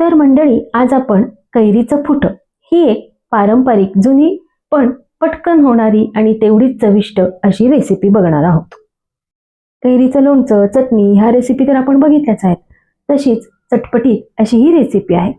तर मंडळी आज आपण कैरीचं फुट. ही एक पारंपरिक जुनी पण पटकन होणारी आणि तेवढीच चविष्ट अशी रेसिपी बघणार आहोत. कैरीचं लोणचं चटणी ह्या रेसिपी तर आपण बघितल्याच आहेत. तशीच चटपटीत अशी ही रेसिपी आहे.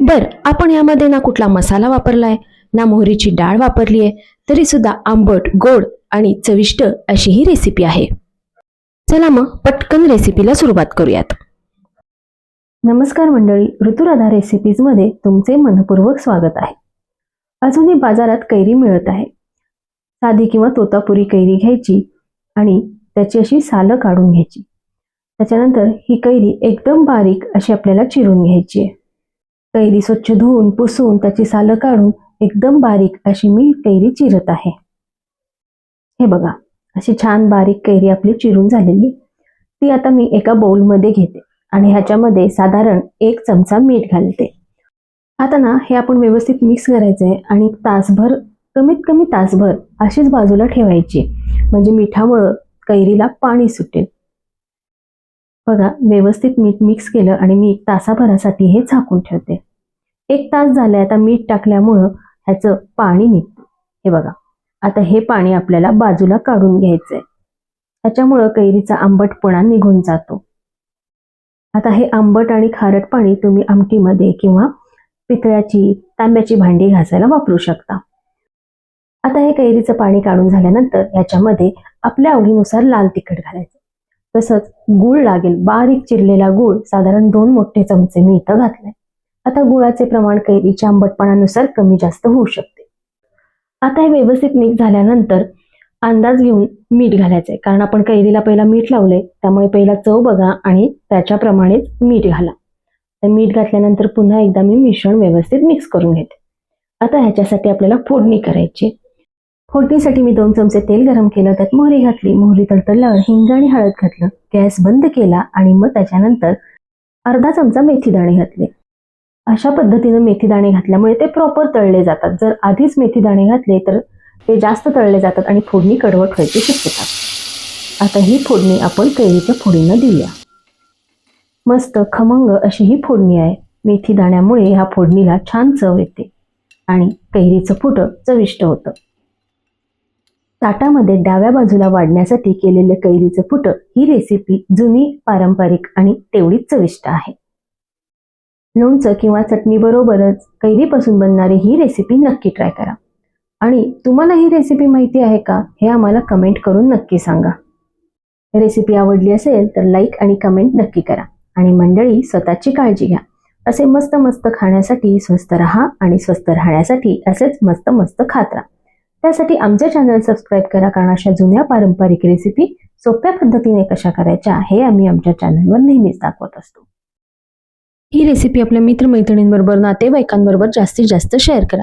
बर आपण यामध्ये ना कुठला मसाला वापरलाय ना मोहरीची डाळ वापरली आहे तरी सुद्धा आंबट गोड आणि चविष्ट अशी ही रेसिपी आहे. चला मग पटकन रेसिपीला सुरुवात करूयात. नमस्कार मंडळी ऋतुराधा रेसिपीजमध्ये तुमचे मनपूर्वक स्वागत आहे. अजूनही बाजारात कैरी मिळत आहे. साधी किंवा तोतापुरी कैरी घ्यायची आणि त्याची अशी सालं काढून घ्यायची. त्याच्यानंतर ही कैरी एकदम बारीक अशी आपल्याला चिरून घ्यायची आहे. कैरी स्वच्छ धुवून पुसून त्याची सालं काढून एकदम बारीक अशी मी कैरी चिरत आहे. हे बघा अशी छान बारीक कैरी आपली चिरून झालेली. ती आता मी एका बाउलमध्ये घेते. आणि ह्याच्यामध्ये साधारण एक चमचा मीठ घालते. आता ना हे आपण व्यवस्थित मिक्स करायचं आहे आणि तासभर कमीत कमी तासभर अशीच बाजूला ठेवायची. म्हणजे मिठामुळं कैरीला पाणी सुटेल. बघा व्यवस्थित मीठ मिक्स केलं आणि मी एक तासाभरासाठी हे झाकून ठेवते. एक तास झाले आता मीठ टाकल्यामुळं ह्याचं पाणी निघतं. हे बघा आता हे पाणी आपल्याला बाजूला काढून घ्यायचंय. त्याच्यामुळं कैरीचा आंबटपणा निघून जातो. आता हे आंबट आणि खारट पाणी तुम्ही आमटीमध्ये किंवा पितळ्याची तांब्याची भांडी घासायला वापरू शकता. आता हे कैरीचं पाणी काढून झाल्यानंतर याच्यामध्ये आपल्या आवडीनुसार लाल तिखट घालायचं. तसंच गुळ लागेल बारीक चिरलेला गुळ साधारण दोन मोठे चमचे मी इथं घातलाय. आता गुळाचे प्रमाण कैरीच्या आंबटपणानुसार कमी जास्त होऊ शकते. आता हे व्यवस्थित मिक्स झाल्यानंतर अंदाज घेऊन मीठ घालायचंय. कारण आपण कैरीला पहिला मीठ लावलंय त्यामुळे पहिला चव बघा आणि त्याच्याप्रमाणेच मीठ घाला. तर मीठ घातल्यानंतर पुन्हा एकदा मी मिश्रण व्यवस्थित मिक्स करून घेते. आता ह्याच्यासाठी आपल्याला फोडणी करायची. फोडणीसाठी मी दोन चमचे तेल गरम केलं त्यात मोहरी घातली. मोहरी तडतडल्यावर हिंग आणि हळद घातलं. गॅस बंद केला आणि मग त्याच्यानंतर अर्धा चमचा मेथी दाणे घातले. अशा पद्धतीनं मेथी दाणे घातल्यामुळे ते प्रॉपर तळले जातात. जर आधीच मेथी दाणे घातले तर ते जास्त तळले जातात आणि फोडणी कडवट व्हायची शक्यता. आता ही फोडणी आपण कैरीच्या फोडीनं देऊया. मस्त खमंग अशी ही फोडणी आहे. मेथी दाण्यामुळे ह्या फोडणीला छान चव येते आणि कैरीचं फुटं चविष्ट होतं. ताटामध्ये डाव्या बाजूला वाढण्यासाठी केलेलं कैरीचं फुटं ही रेसिपी जुनी पारंपरिक आणि तेवढीच चविष्ट आहे. लोणचं किंवा चटणी बरोबरच कैरीपासून बनणारी ही रेसिपी नक्की ट्राय करा. आणि तुम्हाला ही रेसिपी माहिती आहे का? हे आम्हाला कमेंट करून नक्की सांगा. रेसिपी आवडली असेल तर लाईक आणि कमेंट नक्की करा. आणि मंडळी स्वतःची काळजी घ्या. असे मस्त मस्त खाण्यासाठी स्वस्त राहा आणि स्वस्त राहण्यासाठी असेच मस्त मस्त खात राहा. त्यासाठी आमचे चॅनल सबस्क्राईब करा कारण अशा जुन्या पारंपरिक रेसिपी सोप्या पद्धतीने कशा करायच्या हे आम्ही आमच्या चॅनलवर नेहमीच दाखवत असतो. ही रेसिपी आपल्या मित्रमैत्रिणींबरोबर नातेवाईकांबरोबर जास्तीत जास्त शेअर करा.